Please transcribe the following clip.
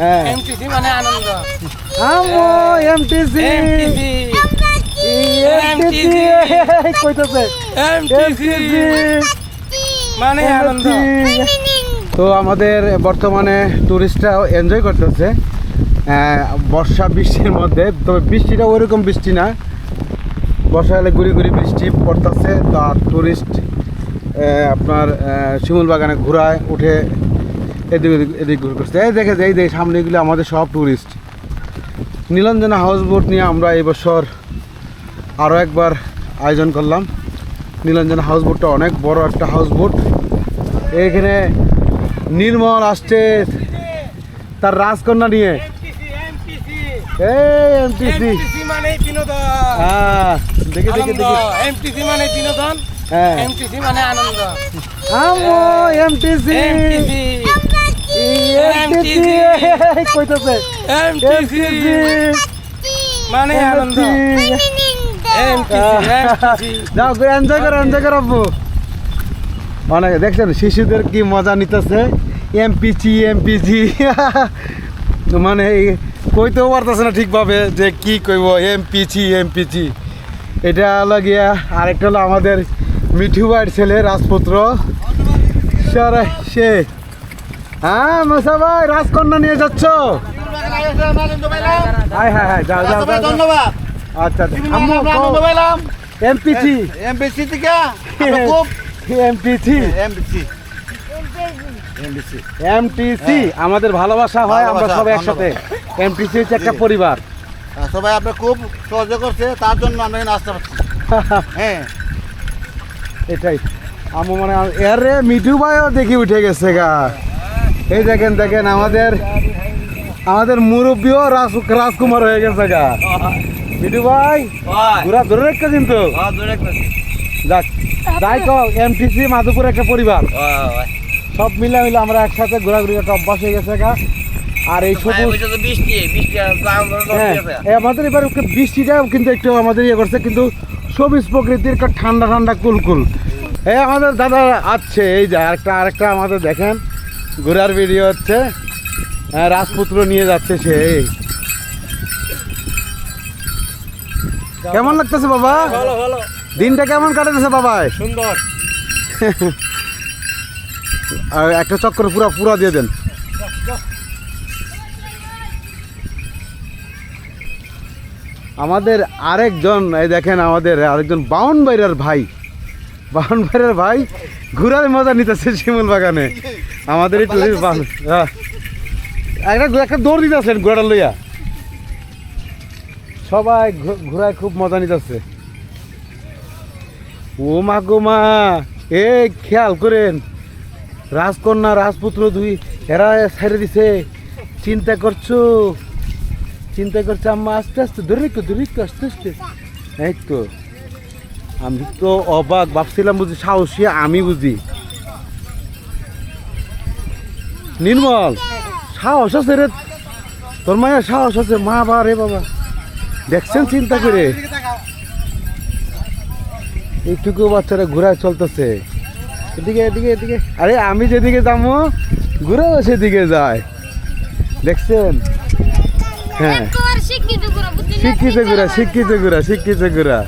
হ্যাঁ। এমটিসি মানে আনন্দ। আমো এমটিসি এমটিসি কইতাছে। এমটিসি মানে আনন্দ। তো আমাদের বর্তমানে টুরিস্টরা এনজয় করতেছে। বর্ষা বৃষ্টির মধ্যে। তবে বৃষ্টিটা ওইরকম বৃষ্টি না। বর্ষা বর্ষাকালে গুড়ি গুড়ি বৃষ্টি পড়তেছে। তার টুরিস্ট আপনার শিমুল বাগানে ঘোরায় উঠে এদিক ওদিক এদিক ঘুরে করছে এই দেখে এই দেখে সামনেগুলো আমাদের সব টুরিস্ট নীলঞ্জনা হাউস বোট নিয়ে আমরা এই বছর আরও একবার আয়োজন করলাম। নীলঞ্জনা হাউস বোটটা অনেক বড় একটা হাউস বোট এখানে নির্মল আসছে তার রাজকন্যা নিয়ে। এই এমটিসি মানে বিনোদন। হ্যাঁ দেখে দেখে দেখে। এমটিসি মানে বিনোদন। হ্যাঁ। এমটিসি মানে আনন্দ। আমো এমটিসি এমটিসি এমটিসি কইতাছে। এমটিসি এমটিসি মানে আনন্দ। এমটিসি এমটিসি যাও এনজয় করো এনজয় করো আব্বু। অনেক দেখছেন শিশুদের কি মজা নিতেছে? এমপিজি এমপিজি মানে কইতেও পারতেছে না ঠিকভাবে যে কি কইব এমপিজি এমপিজি এটা হলো গিয়া আরেকটা হলো আমাদের মিঠু ভাইয়ের ছেলে রাজপুত্র। সে। হ্যাঁ মশা ভাই রাজকন্যা নিয়ে যাচ্ছ? যাও যাও ধন্যবাদ। আচ্ছা আম্মু আনন্দ পেলাম থেকে আমরা এমটিসি আমাদের ভালোবাসা হয় আমরা সবাই একসাথে। এমটিসি হচ্ছে একটা পরিবার। সবাই আপনার খুব সহযোগ করছে তার জন্য আমরা এখানে আসতে পারছি। হ্যাঁ। এটাই। আমি মানে এর মিঠু ভাইও দেখি উঠে গেছে গা। এই দেখেন দেখেন আমাদের আমাদের মুরব্বীও রাজ রাজকুমার হয়ে গেছে গা। মিঠু ভাই ঘোরা ধরে রেখে কিন্তু। যাক যাই কল এমটিসি মাধুপুর একটা পরিবার। সব মিলে মিলে আমরা একসাথে ঘোরাঘুরি একটা অভ্যাস হয়ে গেছে গা। আর এই হ্যাঁ আমাদের এবার বৃষ্টিটা কিন্তু একটু আমাদের ইয়ে করছে কিন্তু সবুজ প্রকৃতির ঠান্ডা ঠান্ডা কুলকুল। এই আমাদের দাদা আছে এই যে আরেকটা আরেকটা আমাদের দেখেন। ঘোরার ভিডিও হচ্ছে রাজপুত্র নিয়ে যাচ্ছে সে কেমন লাগতেছে বাবা? দিনটা কেমন কাটাতেছে বাবাই সুন্দর। আর একটা চক্কর পুরা পুরা দিয়ে দেন। আমাদের আরেকজন এই দেখেন আমাদের আরেকজন বাউন বাইরের ভাই। বাউন বাইরার ভাই ঘুরার মজা নিতেছে শিমুল বাগানে আমাদের টুরিস্ট হ্যাঁ। একটা একটা দৌড় দিতেছেন ঘোড়া লইয়া। সবাই ঘোরায় খুব মজা নিতে নিতেছে। ও মা গো মা এ খেয়াল করেন রাজকন্যা রাজপুত্র দুই এরা ছেড়ে দিছে। চিন্তা করছ? চিন্তা করছ আম্মা আস্তে আস্তে ধরে রেখো ধরে রেখো আস্তে আস্তে। এই তো আমি তো অবাক ভাবছিলাম বুঝি সাহসী আমি বুঝি। নির্মল সাহস আছে রে। তোর মায়ের সাহস আছে। মা বা রে বাবা। দেখছেন চিন্তা করে? এইটুকু বাচ্চারা ঘোরায় চলতেছে। এদিকে এদিকে এদিকে। আরে আমি যেদিকে যাব ঘুরেও সেদিকে যায়। দেখছেন? হ্যাঁ। শিক্ষিত ঘোরা শিক্ষিত ঘোরা শিক্ষিত ঘোরা।